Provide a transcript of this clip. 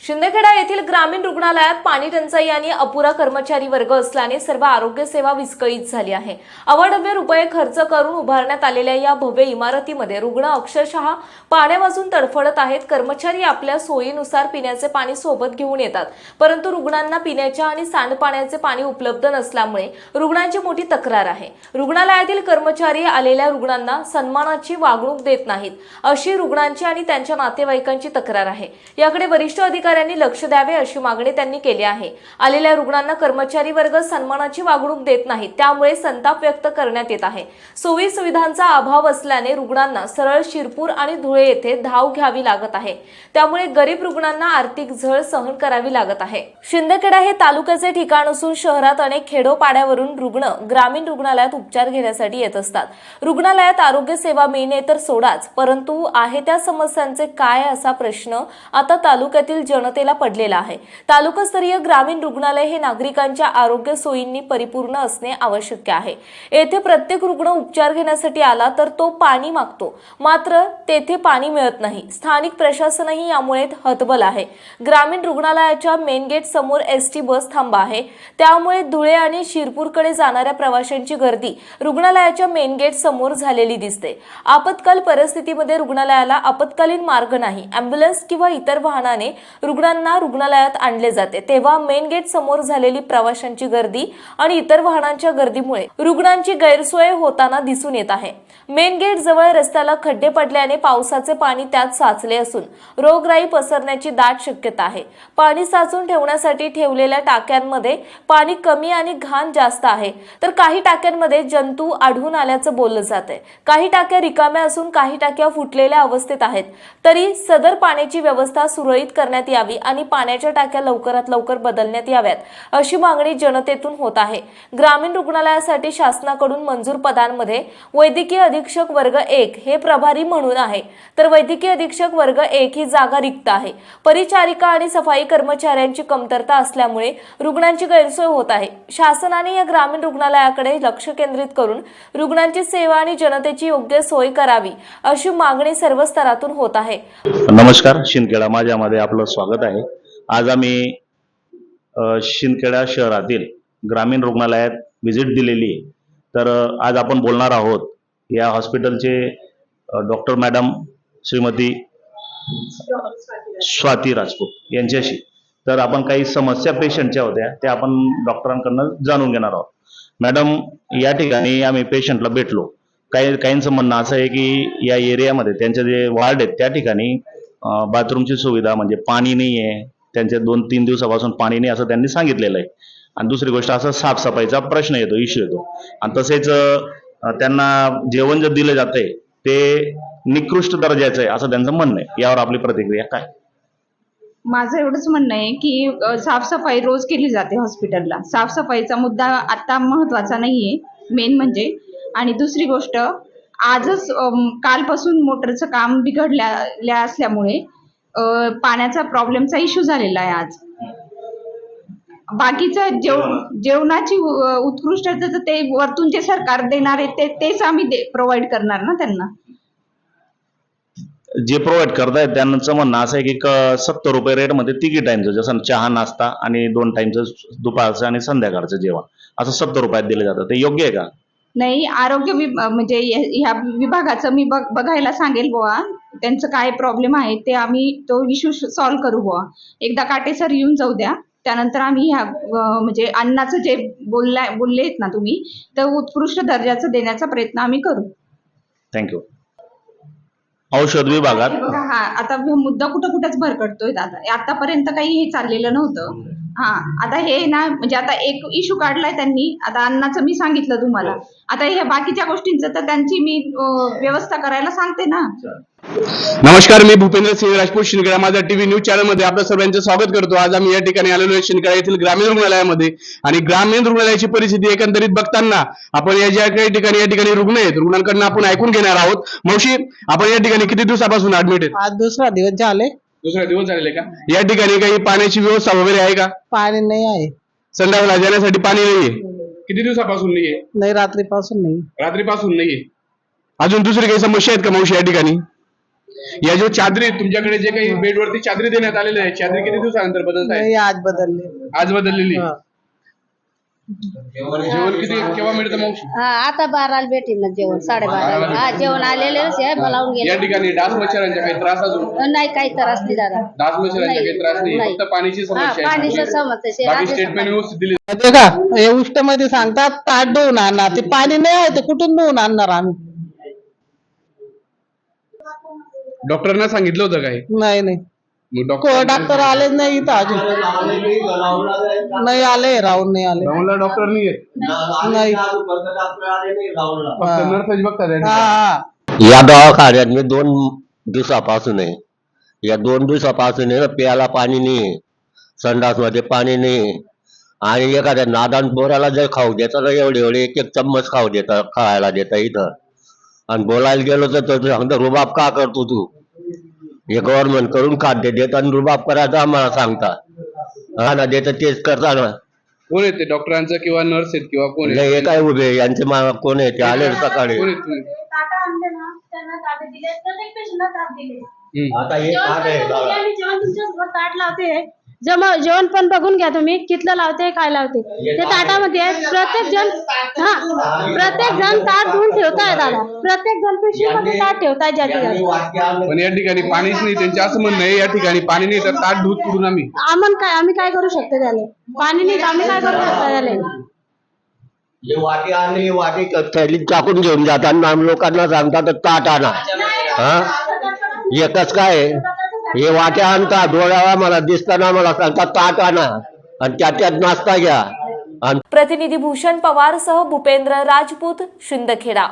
शिंदखेडा येथील ग्रामीण रुग्णालयात पाणी टंचाई आणि अपुरा कर्मचारी वर्ग असल्याने सर्व आरोग्य सेवा विस्कळीत झाली आहे. अवाढव्य रुपये खर्च करून उभारण्यात आलेल्या या भव्य इमारतीमध्ये रुग्ण अक्षरशः पाण्यापासून तडफडत आहेत. कर्मचारी आपल्या सोयीनुसार पिण्याचे पाणी सोबत घेऊन येतात. परंतु रुग्णांना पिण्याच्या आणि सांडपाण्याचे पाणी उपलब्ध नसल्यामुळे रुग्णांची मोठी तक्रार आहे. रुग्णालयातील कर्मचारी आलेल्या रुग्णांना सन्मानाची वागणूक देत नाहीत. अशी रुग्णांची आणि त्यांच्या नातेवाईकांची तक्रार आहे. याकडे वरिष्ठ अधिकाऱ्यांनी लक्ष द्यावे अशी मागणी त्यांनी केली आहे. आलेल्या रुग्णांना कर्मचारी वर्ग सन्मानाची वागणूक देत नाही त्यामुळे संताप व्यक्त करण्यात येत आहे. सोयी सुविधांचा अभाव असल्याने रुग्णांना सरळ शिरपूर आणि धुळे येथे धाव घ्यावी लागत आहे. त्यामुळे गरीब रुग्णांना आर्थिक झळ सहन करावी लागत आहे. शिंदखेडा हे तालुक्याचे ठिकाण असून शहरात अनेक खेडोपाड्यावरून रुग्ण ग्रामीण रुग्णालयात उपचार घेण्यासाठी येत असतात. रुग्णालयात आरोग्य सेवा मिळणे तर सोडाच परंतु आहे त्या समस्यांचे काय असा प्रश्न आता तालुक्यातील जनतेला पडलेला आहे. तालुकास्तरीय ग्रामीण रुग्णालय हे नागरिकांच्या आरोग्य सोयींनी परिपूर्ण असणे आवश्यक आहे. येथे प्रत्येक रुग्ण उपचार घेण्यासाठी आला तर तो पाणी मागतो. मात्र तेथे पाणी मिळत नाही. स्थानिक प्रशासनही यामुळे हतबल आहे. ग्रामीण रुग्णालयाच्या मेन गेट समोर एस टी बस थांबा आहे. त्यामुळे धुळे आणि शिरपूरकडे जाणाऱ्या प्रवाशांची गर्दी रुग्णालयाच्या मेन गेट समोर झालेली दिसते. आपत्काल परिस्थितीमध्ये रुग्णालयाला आपत्कालीन मार्ग नाही. अँब्युलन्स किंवा इतर वाहनाने रुग्णांना रुग्णालयात आणले जाते. तेव्हा मेन गेट समोर झालेली प्रवाशांची गर्दी आणि इतर वाहनांच्या गर्दीमुळे रुग्णांची गैरसोय होताना दिसून येत आहे. मेन गेट जवळ रस्त्याला खड्डे पडल्याने पावसाचे पाणी त्यात साचले असून रोगराई पसरण्याची दाट शक्यता आहे. पाणी साचून ठेवण्यासाठी ठेवलेल्या टाक्यांमध्ये पाणी कमी आणि घाण जास्त आहे. तर काही टाक्यांमध्ये जंतू आढळून आल्याचं बोललं जात आहे काही टाक्या रिकाम्या असून काही टाक्या फुटलेल्या अवस्थेत आहेत. तरी सदर पाण्याची व्यवस्था सुरळीत करण्यात यावी आणि पाण्याच्या टाक्या लवकरात लवकर बदलण्यात याव्यात अशी मागणी जनतेतून होत आहे. ग्रामीण रुग्णालयासाठी शासनाकडून मंजूर पदांमध्ये वैद्यकीय अधीक्षक वर्ग एक हे प्रभारी म्हणून आहे. तर वैद्यकीय अधीक्षक वर्ग एक ही जागा रिक्त आहे. परिचारिका आणि सफाई कर्मचाऱ्यांची कमतरता असल्यामुळे रुग्णांची गैरसोय होत आहे. शासनाने या ग्रामीण रुग्णालयाकडे लक्ष केंद्रित करून रुग्णांची सेवा आणि जनतेची योग्य सोय करावी अशी मागणी सर्व स्तरातून होत आहे. नमस्कार शिंदखेडा. माझ्यामध्ये आपलं स्वागत. आहे. आज आम्ही शिंदखेडा शहरातील ग्रामीण रुग्णालयात व्हिजिट दिलेली आहे. तर आज आपण बोलणार आहोत या हॉस्पिटलचे डॉक्टर मॅडम श्रीमती स्वाती राजपूत यांच्याशी. तर आपण काही समस्या पेशंटच्या होत्या त्या आपण डॉक्टरांकडनं जाणून घेणार आहोत. मॅडम या ठिकाणी आम्ही पेशंटला भेटलो. काही काहींचं म्हणणं असं आहे की या एरियामध्ये त्यांचे जे वार्ड आहेत त्या ठिकाणी बाथरूमची सुविधा म्हणजे पाणी नाही आहे त्यांच्या दोन तीन दिवसापासून पाणी नाही असं त्यांनी सांगितलेलं आहे. आणि दुसरी गोष्ट असं साफसफाईचा प्रश्न येतो इश्यू येतो. आणि तसेच त्यांना जेवण जे दिलं जातंय ते निकृष्ट दर्जाचं आहे असं त्यांचं म्हणणं आहे. यावर आपली प्रतिक्रिया काय? माझं एवढंच म्हणणं आहे की साफसफाई रोज केली जाते हॉस्पिटलला. साफसफाईचा मुद्दा आता महत्त्वाचा आहे मेन म्हणजे. आणि दुसरी गोष्ट आजच कालपासून मोटरचं काम बिघडल्या असल्यामुळे पाण्याचा प्रॉब्लेमचा इश्यू झालेला आहे आज. बाकीचं जेव जेवणाची उ- उत्कृष्टता तर ते वरतून जे सरकार देणार आहे ते तेच आम्ही प्रोव्हाइड करणार ना त्यांना? जे प्रोव्हाइड करतायत त्यांचं म्हणणं असं आहे की सत्तर रुपये रेटमध्ये तिघी टाइमचं जसं चहा नाश्ता आणि दोन टाइमचं दुपारचं आणि संध्याकाळचं जेवण. असं सत्तर रुपयात दिलं जातं. ते योग्य आहे का? नाही आरोग्य विभ म्हणजे ह्या विभागाचं मी बघ बघायला सांगेल बुवा. त्यांचं काय प्रॉब्लेम आहे ते आम्ही तो इश्यू सॉल्व्ह करू बुवा. एकदा काटेसर येऊन जाऊ द्या. त्यानंतर आम्ही ह्या म्हणजे अन्नाचं जे बोलला बोलले आहेत ना तुम्ही तर उत्कृष्ट दर्जाचं देण्याचा प्रयत्न आम्ही करू. थँक्यू औषध विभागात. हे हा आता हा मुद्दा कुठं कुठंच भरकटतोय दादा. आतापर्यंत काही हे चाललेलं नव्हतं. हा आता हे ना म्हणजे आता एक इश्यू काढलाय त्यांनी. आता अन्नाचं मी सांगितलं तुम्हाला. आता ह्या बाकीच्या गोष्टींचं तर त्यांची मी अं, व्यवस्था करायला सांगते ना. नमस्कार मी भूपेंद्र सिंह राजपूत शिंदखेडा. माझ्या टीव्ही न्यूज चॅनलमध्ये आपल्या सर्वांचं स्वागत करतो. आज आम्ही या ठिकाणी आलेलो आहे शिंदखेडा येथील ग्रामीण रुग्णालयामध्ये. आणि ग्रामीण रुग्णालयाची परिस्थिती एकंदरीत बघताना आपण या ज्या काही ठिकाणी या ठिकाणी रुग्ण आहेत रुग्णांकडनं आपण ऐकून घेणार आहोत. मावशी आपण या ठिकाणी किती दिवसापासून ऍडमिट आहेत? आज दुसरा दिवस झाले. दुसरा दिवस झालेले का? या ठिकाणी काही पाण्याची व्यवस्था वगैरे आहे का? पाणी नाही आहे. संध्याकाळला जाण्यासाठी पाणी नाहीये. किती दिवसापासून नाहीये? नाही रात्रीपासून नाही. रात्रीपासून नाहीये. अजून दुसरी काही समस्या आहेत का मावशी या ठिकाणी? या जो चादरी तुमच्याकडे जे काही बेडवरती चादरी देण्यात आलेले आहे चादरी किती दिवसानंतर बदलत आहे नाही आज बदलले. आज बदललेली. हा. जेवण किती केव्हा मिळतं मावशी हा आता बाराला भेटेल ना जेवण साडेबारा हा जेवण आलेलेच आहे बोलावून या गेले. ठिकाणी डास मच्छरांचा काही त्रास अजून? नाही काही त्रास नाही दादा. डास मच्छरांचा काही त्रास नाही. फक्त पाण्याची हा समस्या पाणीचं आहे समस्या बाकी. स्टेटमेंट व्यवस्थित दिली. माहितीये का? हे उष्टमध्ये सांगतात ताट धुवून आणणार. ते पाणी नाही आहे ते कुठून धुवून आणणार आम्ही? डॉक्टरांना सांगितलं होतं काही? नाही नाही. को डॉक्टर आलेच नाही इथं अजून. नाही आले राहून नाही आले. राहुलला डॉक्टर नाही. आहेत नाही फक्त. नर्सच बघतात या हा दवाखान्यात मी दोन दिवसापासून आहे. या दोन दिवसापासून आहे ना प्यायला पाणी नाही संडासमध्ये पाणी नाही आणि एखाद्या नादान पोराला जर खाऊ देता ना एवढे एवढे एक एक चम्मच खाऊ देता खायला देता इथं. आणि बोलायला गेलो तर तो सांगतो रुबाब का करतो तू? हे गव्हर्नमेंट करून खाद्य देत आणि रुबाब करायचा आम्हाला सांगता. हा ना देत तेच करता ना कोण आहेत ते डॉक्टरांचं किंवा नर्स आहेत किंवा कोण आहेत? हे काय उभे यांचे मा- कोण आहे ते आले सकाळी. कोण आहेत? तुम्ही ताटा आणले ना त्यांना ताटे दिले. प्रत्येक पेशंटला ताट दिले. हम्म. आता हे आहे? आम्ही ताट लावते. जेवण पण बघून घ्या तुम्ही कितलं लावते काय लावते. ते ताटामध्ये आहे. प्रत्येक जण हा प्रत्येक जण ताट धुवून ठेवताय दादा. प्रत्येक जण पिशवीमध्ये ताट ठेवताय ज्याचे पण या ठिकाणी पाणीच नाही त्यांचे असं म्हणणं आहे या ठिकाणी पाणी नाही तर ताट धूत कुठून आम्ही? आम्हाला काय आम्ही काय करू शकतो त्याला? पाणी नाही तर आम्ही काय करू शकतो त्याला? हे वाटी आणि वाटी क- थैलीत टाकून घेऊन जातात आणि आम्ही लोकांना सांगतात ताट आणा. हा? एकच काय? आहे? हे वाट्या आणता डोळ्याला मला दिसताना मला सांगता ताट आणा आणि त्याच्यात नाश्ता घ्या. आणि प्रतिनिधी भूषण पवार सह भूपेंद्र राजपूत शिंदखेडा.